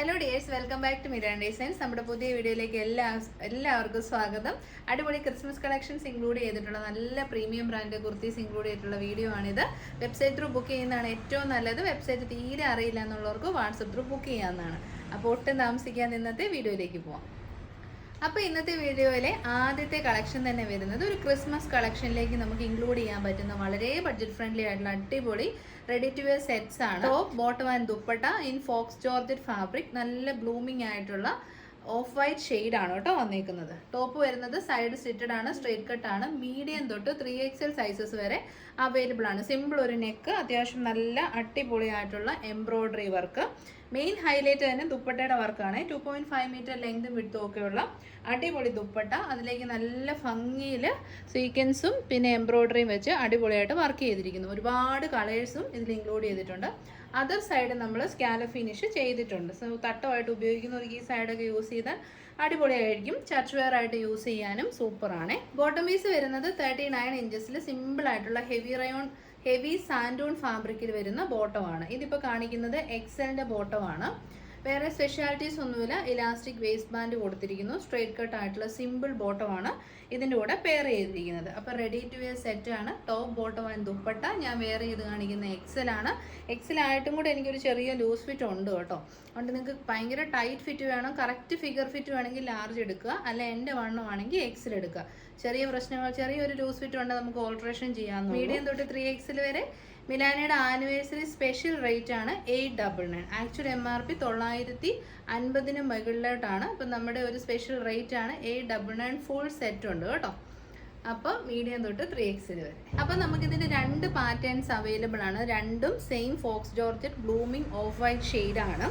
Hello dears welcome back to Miran designs നമ്മുടെ പുതിയ വീഡിയോയിലേക്ക് എല്ലാ എല്ലാവർക്കും സ്വാഗതം. അടിപൊളി ക്രിസ്മസ് കളക്ഷൻസ് ഇൻക്ലൂഡ് ചെയ്തിട്ടുള്ള നല്ല പ്രീമിയം ബ്രാൻഡ് കുർത്തീസ് ഇൻക്ലൂഡ് ചെയ്തിട്ടുള്ള വീഡിയോ ആണിത്. വെബ്സൈറ്റ് ത്രൂ ബുക്ക് ചെയ്യുന്നതാണ് ഏറ്റവും നല്ലത്. വെബ്സൈറ്റ് തീരെ അറിയില്ല എന്നുള്ളവർക്ക് വാട്സപ്പ് ത്രൂ ബുക്ക് ചെയ്യാവുന്നതാണ്. അപ്പോൾ ഒട്ടും താമസിക്കാൻ ഇന്നത്തെ വീഡിയോയിലേക്ക് പോവാം. അപ്പോൾ ഇന്നത്തെ വീഡിയോയിലെ ആദ്യത്തെ കളക്ഷൻ തന്നെ വരുന്നത് ഒരു ക്രിസ്മസ് കളക്ഷനിലേക്ക് നമുക്ക് ഇൻക്ലൂഡ് ചെയ്യാൻ പറ്റുന്ന വളരെ ബഡ്ജറ്റ് ഫ്രണ്ട്ലി ആയിട്ടുള്ള അടിപൊളി റെഡി ടു വെയർ സെറ്റ്സ് ആണ്. Top bottom and dupatta in faux georgette fabric നല്ല ബ്ലൂമിംഗ് ആയിട്ടുള്ള ഓഫ് വൈറ്റ് ഷെയ്ഡ് ആണ് കേട്ടോ വന്നേക്കുന്നത്. ടോപ്പ് വരുന്നത് സൈഡ് സിറ്റഡ് ആണ് സ്ട്രേറ്റ് കട്ട് ആണ്. മീഡിയം തൊട്ട് ത്രീ എക്സൽ സൈസസ് വരെ അവൈലബിൾ ആണ്. സിമ്പിൾ ഒരു നെക്ക് അത്യാവശ്യം നല്ല അടിപൊളിയായിട്ടുള്ള എംബ്രോയ്ഡറി വർക്ക് മെയിൻ ഹൈലൈറ്റ് തന്നെ ദുപ്പട്ടയുടെ വർക്കാണ് ടു പോയിന്റ് ഫൈവ് മീറ്റർ ലെങ്തും വിടുത്തും ഒക്കെയുള്ള അടിപൊളി ദുപ്പട്ട. അതിലേക്ക് നല്ല ഭംഗിയിൽ സീക്വൻസും പിന്നെ എംബ്രോയ്ഡറിയും വെച്ച് അടിപൊളിയായിട്ട് വർക്ക് ചെയ്തിരിക്കുന്നു. ഒരുപാട് കളേഴ്സും ഇതിൽ ഇൻക്ലൂഡ് ചെയ്തിട്ടുണ്ട്. അതർ സൈഡ് നമ്മൾ സ്കാല ഫിനിഷ് ചെയ്തിട്ടുണ്ട്. സോ തട്ടമായിട്ട് ഉപയോഗിക്കുന്നവർക്ക് ഈ സൈഡൊക്കെ യൂസ് ചെയ്താൽ അടിപൊളിയായിരിക്കും. ചർച്ച് വെയർ ആയിട്ട് യൂസ് ചെയ്യാനും സൂപ്പറാണ് ബോട്ടം പീസ് വരുന്നത് തേർട്ടി നയൻ ഇഞ്ചസിൽ സിമ്പിൾ ആയിട്ടുള്ള ഹെവി റയോൺ ഹെവി സാൻഡൂൺ ഫാബ്രിക്കിൽ വരുന്ന ബോട്ടമാണ് ഇതിപ്പോൾ കാണിക്കുന്നത് എക്സലിന്റെ ബോട്ടമാണ് വേറെ സ്പെഷ്യാലിറ്റീസ് ഒന്നുമില്ല. ഇലാസ്റ്റിക് വേസ്റ്റ് ബാൻഡ് കൊടുത്തിരിക്കുന്നു. സ്ട്രേറ്റ് കട്ട് ആയിട്ടുള്ള സിമ്പിൾ ബോട്ടമാണ് ഇതിന്റെ കൂടെ പെയർ ചെയ്തിരിക്കുന്നത്. അപ്പോൾ റെഡി ടു വെയർ സെറ്റ് ആണ്. Top bottom and dupatta. ഞാൻ വെയർ ചെയ്ത് കാണിക്കുന്ന എക്സലാണ് എക്സലായിട്ടും കൂടെ എനിക്കൊരു ചെറിയ ലൂസ് ഫിറ്റ് ഉണ്ട് കേട്ടോ. അതുകൊണ്ട് നിങ്ങൾക്ക് ഭയങ്കര ടൈറ്റ് ഫിറ്റ് വേണം. കറക്റ്റ് ഫിഗർ ഫിറ്റ് വേണമെങ്കിൽ ലാർജ് എടുക്കുക. അല്ല എന്റെ വണ്ണമാണെങ്കിൽ എക്സിൽ എടുക്കുക. ചെറിയ പ്രശ്നങ്ങൾ ചെറിയൊരു ലൂസ് ഫിറ്റ് ഉണ്ടെങ്കിൽ നമുക്ക് ഓൾട്രേഷൻ ചെയ്യാം മീഡിയം തൊട്ട് ത്രീ എക്സിൽ വരെ മിലാനയുടെ ആനിവേഴ്സറി സ്പെഷ്യൽ റേറ്റ് ആണ് eight double nine. Actual M R P തൊള്ളായിരത്തി അൻപതിന് മുകളിലോട്ടാണ്. അപ്പം നമ്മുടെ ഒരു സ്പെഷ്യൽ റേറ്റ് ആണ് eight double nine full set ഉണ്ട് കേട്ടോ. അപ്പോൾ മീഡിയം തൊട്ട് ത്രീ എക്സിൽ വരെ. അപ്പം നമുക്കിതിന്റെ രണ്ട് പാറ്റേൺസ് അവൈലബിൾ ആണ്. രണ്ടും same faux georgette blooming off white ഷെയ്ഡാണ്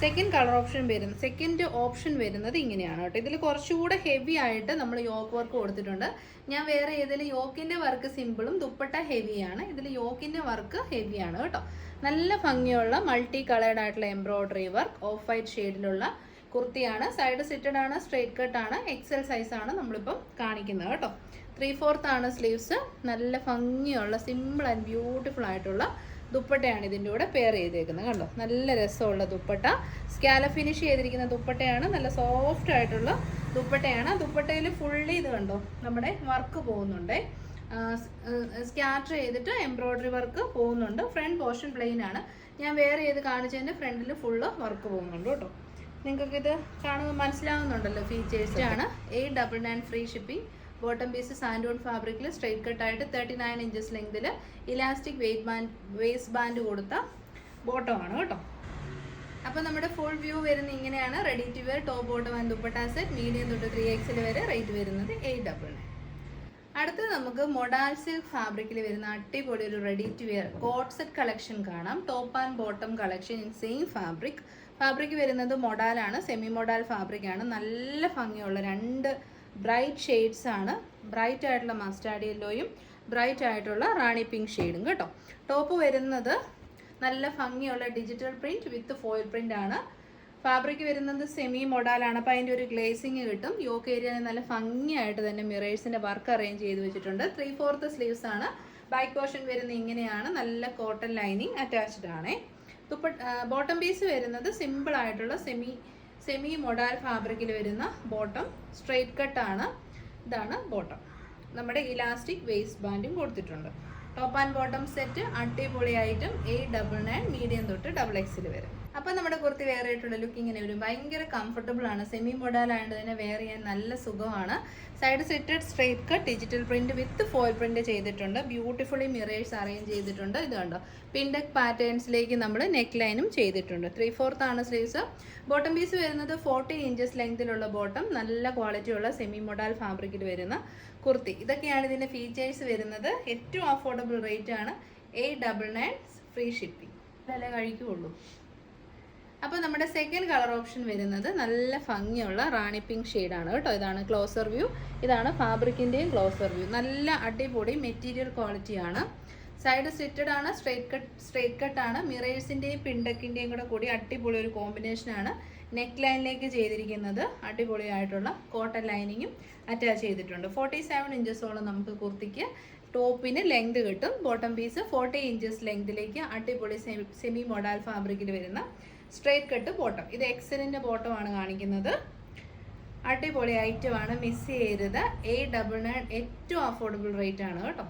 സെക്കൻഡ് കളർ ഓപ്ഷൻ വരുന്ന സെക്കൻഡ് ഓപ്ഷൻ വരുന്നത് ഇങ്ങനെയാണ് കേട്ടോ. ഇതിൽ കുറച്ചുകൂടെ ഹെവി ആയിട്ട് നമ്മൾ യോക്ക് വർക്ക് കൊടുത്തിട്ടുണ്ട്. ഞാൻ വേറെ ഏതെങ്കിലും യോക്കിന്റെ വർക്ക് സിമ്പിളും ദുപ്പട്ട ഹെവിയാണ് ഇതിൽ യോക്കിന്റെ വർക്ക് ഹെവിയാണ് കേട്ടോ. നല്ല ഭംഗിയുള്ള മൾട്ടി കളേർഡ് ആയിട്ടുള്ള എംബ്രോയ്ഡറി വർക്ക് ഓഫ് വൈറ്റ് ഷെയ്ഡിലുള്ള കുർത്തിയാണ്. സൈഡ് സിറ്റഡ് ആണ് സ്ട്രേറ്റ് കട്ട് ആണ് എക്സൽ സൈസ് ആണ് നമ്മളിപ്പം കാണിക്കുന്നത് കേട്ടോ. ത്രീ ഫോർത്ത് ആണ് സ്ലീവ്സ് നല്ല ഭംഗിയുള്ള സിമ്പിൾ ആൻഡ് ബ്യൂട്ടിഫുൾ ആയിട്ടുള്ള ദുപ്പട്ടയാണ് ഇതിന്റെ കൂടെ പെയർ ചെയ്തേക്കുന്നത്. കണ്ടോ? നല്ല രസമുള്ള ദുപ്പട്ട. സ്കാല ഫിനിഷ് ചെയ്തിരിക്കുന്ന ദുപ്പട്ടയാണ്. നല്ല സോഫ്റ്റ് ആയിട്ടുള്ള ദുപ്പട്ടയാണ്. ദുപ്പട്ടയിൽ ഫുള്ളി ഇത് കണ്ടോ? നമ്മുടെ വർക്ക് പോകുന്നുണ്ട്. സ്കാറ്റർ ചെയ്തിട്ട് എംബ്രോയ്ഡറി വർക്ക് പോകുന്നുണ്ട്. ഫ്രണ്ട് പോർഷൻ പ്ലെയിൻ ആണ്. ഞാൻ വേറെ ചെയ്ത് കാണിച്ചതിന്റെ ഫ്രണ്ടിൽ ഫുള്ള് വർക്ക് പോകുന്നുണ്ട് കേട്ടോ. നിങ്ങൾക്കിത് കാണുമ്പോൾ മനസ്സിലാവുന്നുണ്ടല്ലോ ഫീച്ചേഴ്സ് ആണ്. Eight double nine free shipping bottom piece santoon ഫാബ്രിക്കിൽ സ്ട്രെയിറ്റ് കട്ട് ആയിട്ട് thirty nine inches ലെങ്തിൽ elastic weight band waist band കൊടുത്ത ബോട്ടമാണ് കേട്ടോ. അപ്പോൾ നമ്മുടെ ഫുൾ വ്യൂ വരുന്നത് ഇങ്ങനെയാണ്. Ready to wear top bottom and dupatta set medium തൊട്ട് ത്രീ എക്സിൽ വരെ റേറ്റ് വരുന്നത് എയ്റ്റ് ഡബിൾ നയൻ അടുത്തത് നമുക്ക് മൊഡാൽ സിൽക്ക് ഫാബ്രിക്കിൽ വരുന്ന അടിപൊളി ഒരു ready to wear coat set collection കാണാം. Top and bottom collection in same fabric fabric വരുന്നത് മൊഡാലാണ് സെമി മൊഡാൽ ഫാബ്രിക് ആണ്. നല്ല ഭംഗിയുള്ള രണ്ട് ബ്രൈറ്റ് ഷെയ്ഡ്സ് ആണ്. ബ്രൈറ്റ് ആയിട്ടുള്ള മസ്റ്റാർഡ് യെല്ലോയും ബ്രൈറ്റ് ആയിട്ടുള്ള റാണി പിങ്ക് ഷെയ്ഡും കേട്ടോ. ടോപ്പ് വരുന്നത് നല്ല ഭംഗിയുള്ള digital print with foil print ആണ്. ഫാബ്രിക് വരുന്നത് സെമി മൊഡാലാണ് അപ്പോൾ അതിന്റെ ഒരു ഗ്ലേസിങ് കിട്ടും. യോക്ക് ഏരിയ നല്ല ഭംഗിയായിട്ട് തന്നെ മിറേഴ്സിന്റെ വർക്ക് അറേഞ്ച് ചെയ്ത് വെച്ചിട്ടുണ്ട്. ത്രീ ഫോർത്ത് സ്ലീവ്സ് ആണ്. ബാക്ക് പോർഷൻ വരുന്നത് ഇങ്ങനെയാണ്. നല്ല കോട്ടൺ ലൈനിങ് അറ്റാച്ച്ഡ് ആണ്. ദുപ്പട്ട ബോട്ടം പീസ് വരുന്നത് സിമ്പിൾ ആയിട്ടുള്ള സെമി സെമി മൊഡാൽ ഫാബ്രിക്കിൽ വരുന്ന ബോട്ടം സ്ട്രെയിറ്റ് കട്ടാണ് ഇതാണ് ബോട്ടം നമ്മുടെ ഇലാസ്റ്റിക് വേസ്റ്റ് ബാൻഡും കൊടുത്തിട്ടുണ്ട്. ടോപ്പ് ആൻഡ് ബോട്ടം സെറ്റ് അടിപൊളിയായിട്ടും എയ്റ്റ് ഡബിൾ നയൻ മീഡിയം തൊട്ട് ഡബിൾ എക്സിൽ വരും. അപ്പോൾ നമ്മുടെ കുർത്തി വെയർ ആയിട്ടുള്ള ലുക്ക് ഇങ്ങനെ വരും. ഭയങ്കര കംഫർട്ടബിൾ ആണ്. സെമി മോഡൽ ആയതുകൊണ്ട് തന്നെ വെയർ ചെയ്യാൻ നല്ല സുഖമാണ്. Side slitted straight cut digital print with foil print ചെയ്തിട്ടുണ്ട്. ബ്യൂട്ടിഫുള്ളി മിറേഴ്സ് അറേഞ്ച് ചെയ്തിട്ടുണ്ട്. ഇത് കണ്ടോ? പിൻഡക് പാറ്റേൺസിലേക്ക് നമ്മൾ നെക്ക് ലൈനും ചെയ്തിട്ടുണ്ട്. ത്രീ ഫോർത്ത് ആണ് സ്ലീവ്സ് ബോട്ടം പീസ് വരുന്നത് ഫോർട്ടി ഇഞ്ചസ് ലെങ്തിലുള്ള ബോട്ടം നല്ല ക്വാളിറ്റിയുള്ള സെമി മോഡൽ ഫാബ്രിക്കിൽ വരുന്ന കുർത്തി. ഇതൊക്കെയാണ് ഇതിന്റെ ഫീച്ചേഴ്സ് വരുന്നത്. ഏറ്റവും അഫോർഡബിൾ റേറ്റ് ആണ്. Eight double nine free shipping ഇതല്ലേ കഴിക്കുള്ളൂ അപ്പോൾ നമ്മുടെ സെക്കൻഡ് കളർ ഓപ്ഷൻ വരുന്നത് നല്ല ഭംഗിയുള്ള റാണി പിങ്ക് ഷെയ്ഡാണ് കേട്ടോ. ഇതാണ് ക്ലോസർ വ്യൂ ഇതാണ് ഫാബ്രിക്കിന്റെയും ക്ലോസർ വ്യൂ നല്ല അടിപൊളി മെറ്റീരിയൽ ക്വാളിറ്റിയാണ് സൈഡ് സ്റ്റിറ്റഡ് ആണ് സ്ട്രേറ്റ് കട്ട് സ്ട്രേറ്റ് കട്ടാണ് മിറേഴ്സിന്റെയും പിണ്ടക്കിന്റെയും കൂടെ കൂടി അടിപൊളി ഒരു കോമ്പിനേഷനാണ് നെക്ക് ലൈനിലേക്ക് ചെയ്തിരിക്കുന്നത്. അടിപൊളിയായിട്ടുള്ള കോട്ടൺ ലൈനിങ്ങും അറ്റാച്ച് ചെയ്തിട്ടുണ്ട്. ഫോർട്ടി സെവൻ ഇഞ്ചസോളം നമുക്ക് കുർത്തിക്ക് ടോപ്പിന് ലെങ്ത് കിട്ടും. ബോട്ടം പീസ് ഫോർട്ടി ഇഞ്ചസ് ലെങ്തിലേക്ക് അടിപൊളി സെമി മോഡാൽ ഫാബ്രിക്കിൽ വരുന്ന സ്ട്രേറ്റ് കട്ട് ബോട്ടം ഇത് എക്സലിന്റെ ആണ് കാണിക്കുന്നത്. അടിപൊളി ഐറ്റം ആണ്. മിസ് ചെയ്തത് എയ്റ്റ് ഡബിൾ നയൻ ഏറ്റവും അഫോർഡബിൾ റേറ്റ് ആണ് കേട്ടോ.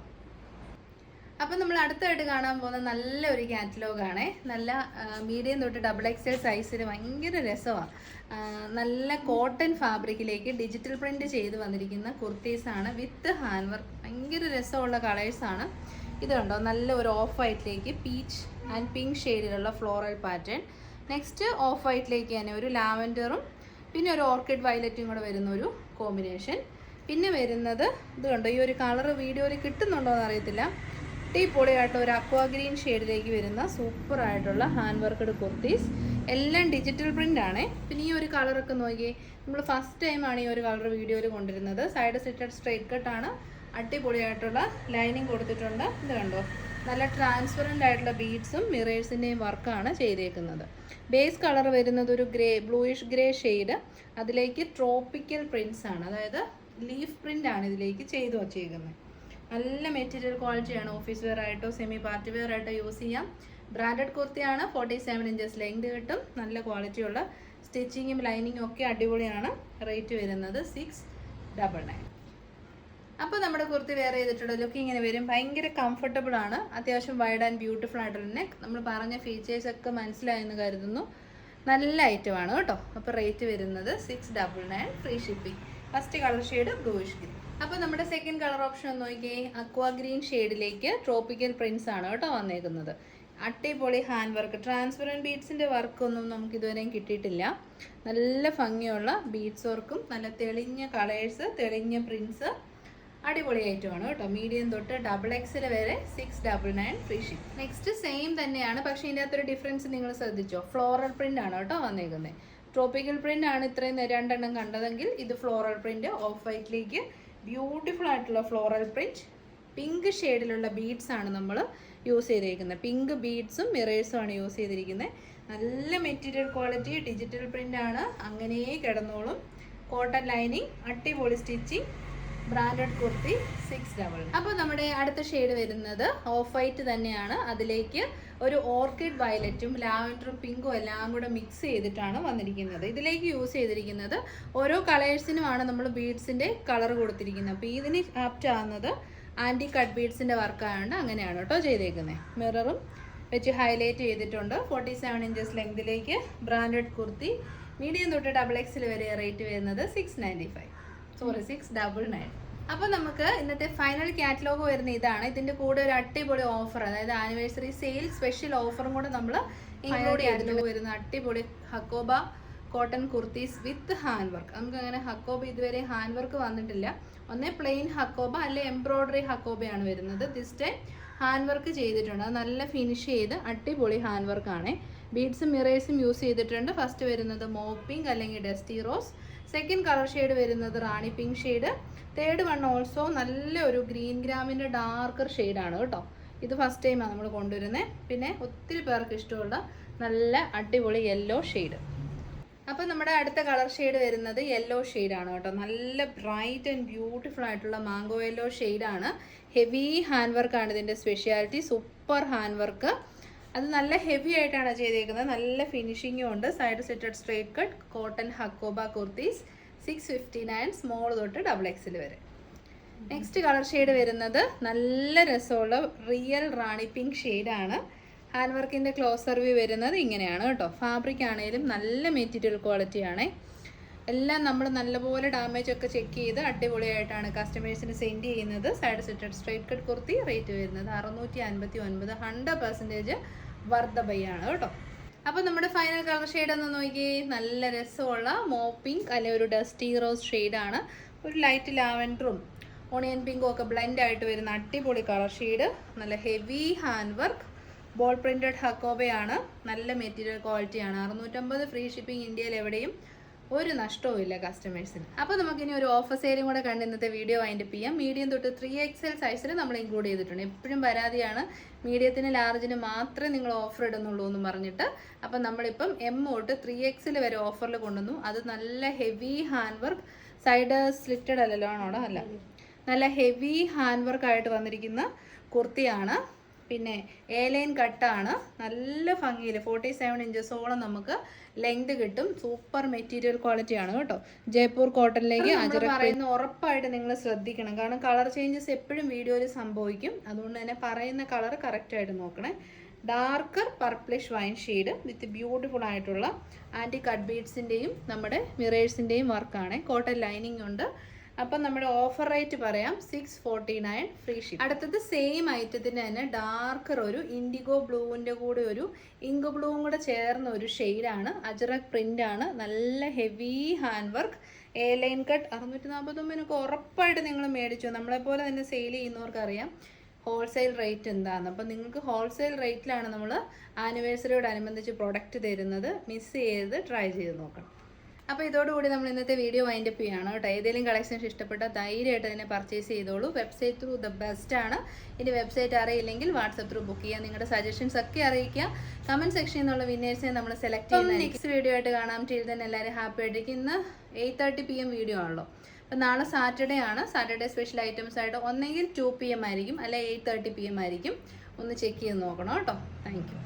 അപ്പം നമ്മൾ അടുത്തായിട്ട് കാണാൻ പോകുന്ന നല്ല ഒരു കാറ്റലോഗാണ് നല്ല മീഡിയം തൊട്ട് ഡബിൾ എക്സൽ സൈസിൽ ഭയങ്കര രസമാണ് നല്ല കോട്ടൺ ഫാബ്രിക്കിലേക്ക് ഡിജിറ്റൽ പ്രിന്റ് ചെയ്ത് വന്നിരിക്കുന്ന കുർത്തീസാണ് വിത്ത് ഹാൻഡ് വർക്ക് ഭയങ്കര രസമുള്ള കളേഴ്സാണ് ഇത് കണ്ടോ? നല്ല ഒരു ഓഫ് വൈറ്റിലേക്ക് പീച്ച് ആൻഡ് പിങ്ക് ഷെയ്ഡിലുള്ള ഫ്ലോറൽ പാറ്റേൺ നെക്സ്റ്റ് ഓഫ് വൈറ്റിലേക്ക് തന്നെ ഒരു ലാവൻഡറും പിന്നെ ഒരു ഓർക്കിഡ് വയലറ്റും കൂടെ വരുന്ന ഒരു കോമ്പിനേഷൻ. പിന്നെ വരുന്നത് ഇത് കണ്ടോ ഈ ഒരു കളർ വീഡിയോയിൽ കിട്ടുന്നുണ്ടോ എന്ന് അറിയത്തില്ല ടീ ഒരു അക്വാ ഗ്രീൻ ഷെയ്ഡിലേക്ക് വരുന്ന സൂപ്പർ ആയിട്ടുള്ള ഹാൻഡ് വർക്ക്ഡ് കുർത്തീസ് എല്ലാം ഡിജിറ്റൽ പ്രിന്റ് ആണ്. പിന്നെ ഈ ഒരു കളറൊക്കെ നോക്കിയേ നമ്മൾ ഫസ്റ്റ് ടൈമാണ് ഈ ഒരു കളർ വീഡിയോയിൽ കൊണ്ടിരുന്നത് സൈഡ് സിറ്റഡ് സ്ട്രൈറ്റ് കട്ടാണ് അടിപൊളിയായിട്ടുള്ള ലൈനിങ് കൊടുത്തിട്ടുണ്ട്. ഇത് കണ്ടോ നല്ല ട്രാൻസ്പെറന്റ് ആയിട്ടുള്ള ബീഡ്സും മിറേഴ്സിന്റെയും വർക്കാണ് ചെയ്തേക്കുന്നത്. ബേസ് കളർ വരുന്നത് ഒരു ഗ്രേ ബ്ലൂയിഷ് ഗ്രേ ഷെയ്ഡ് അതിലേക്ക് ട്രോപ്പിക്കൽ പ്രിൻസ് ആണ്. അതായത് ലീഫ് പ്രിന്റ് ആണ് ഇതിലേക്ക് ചെയ്തു വച്ചേക്കുന്നത്. നല്ല മെറ്റീരിയൽ ക്വാളിറ്റിയാണ് ഓഫീസ് വെയർ ആയിട്ടോ സെമി പാർട്ടി വെയർ ആയിട്ടോ യൂസ് ചെയ്യാം. ബ്രാൻഡഡ് കുർത്തിയാണ് ഫോർട്ടി സെവൻ ഇഞ്ചസ് ലെങ്ത് കിട്ടും. നല്ല ക്വാളിറ്റിയുള്ള സ്റ്റിച്ചിങ്ങും ലൈനിങ്ങും ഒക്കെ അടിപൊളിയാണ്. റേറ്റ് വരുന്നത് സിക്സ് ഡബിൾ നയൻ അപ്പോൾ നമ്മുടെ കുർത്തി വെയർ ചെയ്തിട്ടുള്ള ലുക്ക് ഇങ്ങനെ വരും. ഭയങ്കര കംഫർട്ടബിൾ ആണ്. അത്യാവശ്യം വൈഡ് ആൻഡ് ബ്യൂട്ടിഫുൾ ആയിട്ടുള്ള നെക്ക് നമ്മൾ പറഞ്ഞ ഫീച്ചേഴ്സ് ഒക്കെ മനസ്സിലായെന്ന് കരുതുന്നു. നല്ല ഐറ്റമാണ് കേട്ടോ. അപ്പോൾ റേറ്റ് വരുന്നത് six double nine free shipping first colour shade bluish green അപ്പോൾ നമ്മുടെ സെക്കൻഡ് കളർ ഓപ്ഷൻ നോക്കിയേ. അക്വാ ഗ്രീൻ ഷെയ്ഡിലേക്ക് ട്രോപ്പിക്കൽ പ്രിൻസ് ആണ് കേട്ടോ വന്നേക്കുന്നത്. അട്ടിപൊളി ഹാൻഡ് വർക്ക് ട്രാൻസ്പെറന്റ് ബീഡ്സിന്റെ വർക്കൊന്നും നമുക്ക് ഇതുവരെയും കിട്ടിയിട്ടില്ല. നല്ല ഭംഗിയുള്ള ബീഡ്സ് വർക്കും നല്ല തെളിഞ്ഞ കളേഴ്സ് തെളിഞ്ഞ പ്രിൻസ് അടിപൊളി ഐറ്റമാണ് കേട്ടോ. മീഡിയം തൊട്ട് ഡബിൾ എക്സിൽ വരെ six double nine free ship next same തന്നെയാണ് പക്ഷേ ഇതിന്റെ അകത്തൊരു ഡിഫറൻസ് നിങ്ങൾ ശ്രദ്ധിച്ചോ? ഫ്ലോറൽ പ്രിന്റ് ആണ് കേട്ടോ വന്നേക്കുന്നത് ട്രോപ്പിക്കൽ പ്രിന്റ് ആണ് ഇത്രയും രണ്ടെണ്ണം കണ്ടതെങ്കിൽ ഇത് ഫ്ലോറൽ പ്രിന്റ് ഓഫ് വൈറ്റിലേക്ക് ബ്യൂട്ടിഫുൾ ആയിട്ടുള്ള ഫ്ലോറൽ പ്രിന്റ് പിങ്ക് ഷെയ്ഡിലുള്ള ബീഡ്സ് ആണ് നമ്മൾ യൂസ് ചെയ്തിരിക്കുന്നത്. പിങ്ക് ബീഡ്സും മിറേഴ്സും ആണ് യൂസ് ചെയ്തിരിക്കുന്നത്. നല്ല മെറ്റീരിയൽ ക്വാളിറ്റി ഡിജിറ്റൽ പ്രിന്റ് ആണ്. അങ്ങനെ കിടന്നോളും. കോട്ടൺ ലൈനിങ് അടിപൊളി stitching branded kurti six double അപ്പോൾ നമ്മുടെ അടുത്ത ഷെയ്ഡ് വരുന്നത് ഓഫ് വൈറ്റ് തന്നെയാണ്. അതിലേക്ക് ഒരു ഓർക്കിഡ് വയലറ്റും ലാവൻഡറും പിങ്കും എല്ലാം കൂടെ മിക്സ് ചെയ്തിട്ടാണ് വന്നിരിക്കുന്നത്. ഇതിലേക്ക് യൂസ് ചെയ്തിരിക്കുന്നത് ഓരോ കളേഴ്സിനുമാണ് നമ്മൾ ബീഡ്സിന്റെ കളർ കൊടുത്തിരിക്കുന്നത്. അപ്പോൾ ഇതിന് ആപ്റ്റ് ആവുന്നത് ആന്റി കട്ട് ബീഡ്സിന്റെ വർക്കായതുകൊണ്ട് അങ്ങനെയാണ് കേട്ടോ ചെയ്തേക്കുന്നത് മിററും വെച്ച് ഹൈലൈറ്റ് ചെയ്തിട്ടുണ്ട്. ഫോർട്ടി സെവൻ ഇഞ്ചസ് ലെങ്തിലേക്ക് ബ്രാൻഡഡ് കുർത്തി മീഡിയം തൊട്ട് ഡബിൾ എക്സിൽ വരെ റേറ്റ് വരുന്നത് six ninety five sorry six double nine അപ്പോൾ നമുക്ക് ഇന്നത്തെ ഫൈനൽ കാറ്റലോഗ് വരുന്ന ഇതാണ്. ഇതിന്റെ കൂടെ ഒരു അടിപൊളി ഓഫർ അതായത് ആനിവേഴ്സറി സെയിൽ സ്പെഷ്യൽ ഓഫറും കൂടെ നമ്മൾ ഇൻക്ലൂഡ് ചെയ്തിട്ട് വരുന്ന അടിപൊളി hakoba cotton kurtis with hand work നമുക്ക് അങ്ങനെ ഹക്കോബ ഇതുവരെ ഹാൻഡ് വർക്ക് വന്നിട്ടില്ല. ഒന്നേ പ്ലെയിൻ ഹക്കോബ അല്ലെ എംബ്രോയിഡറി ഹക്കോബയാണ് വരുന്നത്. ദിസ് ടൈം ഹാൻഡ് വർക്ക് ചെയ്തിട്ടുണ്ട്. അത് നല്ല ഫിനിഷ് ചെയ്ത് അടിപൊളി ഹാൻഡ് വർക്കാണ് ബീഡ്സും മിറേഴ്സും യൂസ് ചെയ്തിട്ടുണ്ട്. ഫസ്റ്റ് വരുന്നത് മോപ്പിംഗ് അല്ലെങ്കിൽ dusty rose second colour shade വരുന്നത് rani pink shade third one also നല്ല ഒരു ഗ്രീൻ ഗ്രാമിന്റെ ഡാർക്കർ ഷെയ്ഡാണ് കേട്ടോ. ഇത് ഫസ്റ്റ് ടൈമാണ് നമ്മൾ കൊണ്ടുവരുന്നത് പിന്നെ ഒത്തിരി പേർക്ക് ഇഷ്ടമുള്ള നല്ല അടിപൊളി യെല്ലോ ഷെയ്ഡ് അപ്പോൾ നമ്മുടെ അടുത്ത കളർ ഷെയ്ഡ് വരുന്നത് യെല്ലോ ആണ് കേട്ടോ. നല്ല ബ്രൈറ്റ് ആൻഡ് ബ്യൂട്ടിഫുൾ ആയിട്ടുള്ള മാംഗോ യെല്ലോ ഷെയ്ഡാണ് ഹെവി ഹാൻഡ് വർക്കാണ് ഇതിന്റെ സ്പെഷ്യാലിറ്റി സൂപ്പർ ഹാൻഡ് വർക്ക് അത് നല്ല ഹെവി ആയിട്ടാണ് ചെയ്തേക്കുന്നത്. നല്ല ഫിനിഷിങ്ങും ഉണ്ട്. Side സെറ്റഡ് straight cut cotton hakoba kurtis six fifty nine small തൊട്ട് ഡബിൾ എക്സിൽ വരെ. നെക്സ്റ്റ് കളർ ഷെയ്ഡ് വരുന്നത് നല്ല രസമുള്ള റിയൽ റാണി പിങ്ക് ഷെയ്ഡാണ് ഹാൻഡ് വർക്കിന്റെ ക്ലോസർ വ്യൂ വരുന്നത് ഇങ്ങനെയാണ് കേട്ടോ. ഫാബ്രിക് ആണെങ്കിലും നല്ല മെറ്റീരിയൽ ക്വാളിറ്റിയാണ് എല്ലാം നമ്മൾ നല്ലപോലെ ഡാമേജ് ഒക്കെ ചെക്ക് ചെയ്ത് അടിപൊളിയായിട്ടാണ് കസ്റ്റമേഴ്സിന് സെൻഡ് ചെയ്യുന്നത്. Side സെറ്റഡ് straight cut kurti rate വരുന്നത് അറുന്നൂറ്റി അൻപത്തി ഒൻപത് ഹൺഡ്രഡ് പെർസെന്റേജ് വർദ്ധബയ്യാണ് കേട്ടോ. അപ്പോൾ നമ്മുടെ ഫൈനൽ കളർ ഷെയ്ഡ് ഒന്ന് നോക്കിയേ. നല്ല രസമുള്ള മോപ്പിങ്ക് അല്ലെങ്കിൽ ഒരു ഡസ്റ്റി റോസ് ഷെയ്ഡാണ് ഒരു ലൈറ്റ് ലാവൻഡറും ഓണിയൻ പിങ്കും ഒക്കെ ബ്ലെൻഡ് ആയിട്ട് വരുന്ന അടിപൊളി കളർ ഷെയ്ഡ് നല്ല heavy hand work ball printed ഹക്കോബയാണ് നല്ല മെറ്റീരിയൽ ക്വാളിറ്റിയാണ് അറുന്നൂറ്റമ്പത് ഫ്രീ ഷിപ്പിംഗ് ഇന്ത്യയിൽ എവിടെയും ഒരു നഷ്ടവും ഇല്ല കസ്റ്റമേഴ്സിന് അപ്പോൾ നമുക്കിനി ഒരു ഓഫർ സെയിലും കൂടെ കണ്ട് ഇന്നത്തെ വീഡിയോ വൈൻഡപ്പ് ചെയ്യാം. മീഡിയം തൊട്ട് ത്രീ എക്സൽ സൈസിൽ നമ്മൾ ഇൻക്ലൂഡ് ചെയ്തിട്ടുണ്ട്. എപ്പോഴും പരാതിയാണ്. മീഡിയത്തിന് ലാർജിന് മാത്രമേ നിങ്ങൾ ഓഫർ ഇടുന്നുള്ളൂ എന്ന് പറഞ്ഞിട്ട്. അപ്പം നമ്മളിപ്പം എം തൊട്ട് ത്രീ എക്സിൽ വരെ ഓഫറിൽ കൊണ്ടുവന്നു. അത് നല്ല heavy hand work side slitted അല്ലല്ലോ ആണോ? അല്ല. നല്ല ഹെവി ഹാൻഡ് വർക്ക് ആയിട്ട് വന്നിരിക്കുന്ന കുർത്തിയാണ്. പിന്നെ എ ലൈൻ കട്ടാണ് നല്ല ഭംഗിയിൽ ഫോർട്ടി സെവൻ ഇഞ്ചസോളം നമുക്ക് ലെങ്ത് കിട്ടും. സൂപ്പർ മെറ്റീരിയൽ ക്വാളിറ്റി ആണ് കേട്ടോ. ജയ്പൂർ കോട്ടണിലേക്ക് അജറ പറയുന്ന ഉറപ്പായിട്ട് നിങ്ങൾ ശ്രദ്ധിക്കണം. കാരണം കളർ ചേഞ്ചസ് എപ്പോഴും വീഡിയോയിൽ സംഭവിക്കും. അതുകൊണ്ട് തന്നെ പറയുന്ന കളർ കറക്റ്റായിട്ട് നോക്കണേ. Darker purplish wine shade with beautiful ആയിട്ടുള്ള ആന്റി കട്ട് ബീഡ്സിന്റെയും നമ്മുടെ മിറേഴ്സിന്റെയും വർക്കാണ് കോട്ടൺ ലൈനിങ് ഉണ്ട്. അപ്പം നമ്മുടെ ഓഫർ റേറ്റ് പറയാം. Six forty nine free ship അടുത്തത് സെയിം ഐറ്റത്തിന് തന്നെ ഡാർക്കർ ഒരു ഇൻഡിഗോ ബ്ലൂവിന്റെ കൂടെ ഒരു ഇങ്ക് ബ്ലൂവും കൂടെ ചേർന്ന ഒരു ഷെയ്ഡാണ് അജറക് പ്രിന്റ് ആണ്. നല്ല heavy hand work A line cut അറുന്നൂറ്റി നാൽപ്പത്തൊമ്പതിനൊക്കെ ഉറപ്പായിട്ട് നിങ്ങൾ മേടിച്ചു. നമ്മളെപ്പോലെ തന്നെ സെയിൽ ചെയ്യുന്നവർക്ക് അറിയാം ഹോൾസെയിൽ റേറ്റ് എന്താണെന്ന് അപ്പം നിങ്ങൾക്ക് ഹോൾസെയിൽ റേറ്റിലാണ് നമ്മൾ ആനിവേഴ്സറിയോടനുബന്ധിച്ച് പ്രൊഡക്റ്റ് തരുന്നത്. മിസ് ചെയ്ത് ട്രൈ ചെയ്ത് നോക്കണം. അപ്പോൾ ഇതോടുകൂടി നമ്മൾ ഇന്നത്തെ വീഡിയോ വൈൻഡ് അപ്പ് ചെയ്യണം കേട്ടോ. ഏതെങ്കിലും കളക്ഷൻസ് ഇഷ്ടപ്പെട്ടാൽ ധൈര്യമായിട്ട് തന്നെ പർച്ചേസ് ചെയ്തോളൂ. വെബ്സൈറ്റ് ത്രൂ ദ ബെസ്റ്റ് ആണ്. ഇനി വെബ്സൈറ്റ് അറിയില്ലെങ്കിൽ വാട്സപ്പ് ത്രൂ ബുക്ക് ചെയ്യുക നിങ്ങളുടെ സജഷൻസ് ഒക്കെ അറിയിക്കുക കമന്റ് സെക്ഷനിൽ നിന്നുള്ള വിന്നേഴ്സിനെ നമ്മൾ സെലക്ട് ചെയ്യുന്ന നെക്സ്റ്റ് വീഡിയോ ആയിട്ട് കാണാം. ചെയ്ത് തന്നെ എല്ലാവരും ഹാപ്പി ആയിട്ടേക്ക് ഇന്ന് eight thirty P M video ആണല്ലോ. അപ്പം നാളെ സാറ്റർഡേ ആണ്. സാറ്റർഡേ സ്പെഷ്യൽ ഐറ്റംസ് ആയിട്ട് ഒന്നെങ്കിൽ ടു പി എം ആയിരിക്കും. അല്ലെ എയ്റ്റ് തേർട്ടി പി എം ആയിരിക്കും. ഒന്ന് ചെക്ക് ചെയ്ത് നോക്കണം കേട്ടോ. Thank you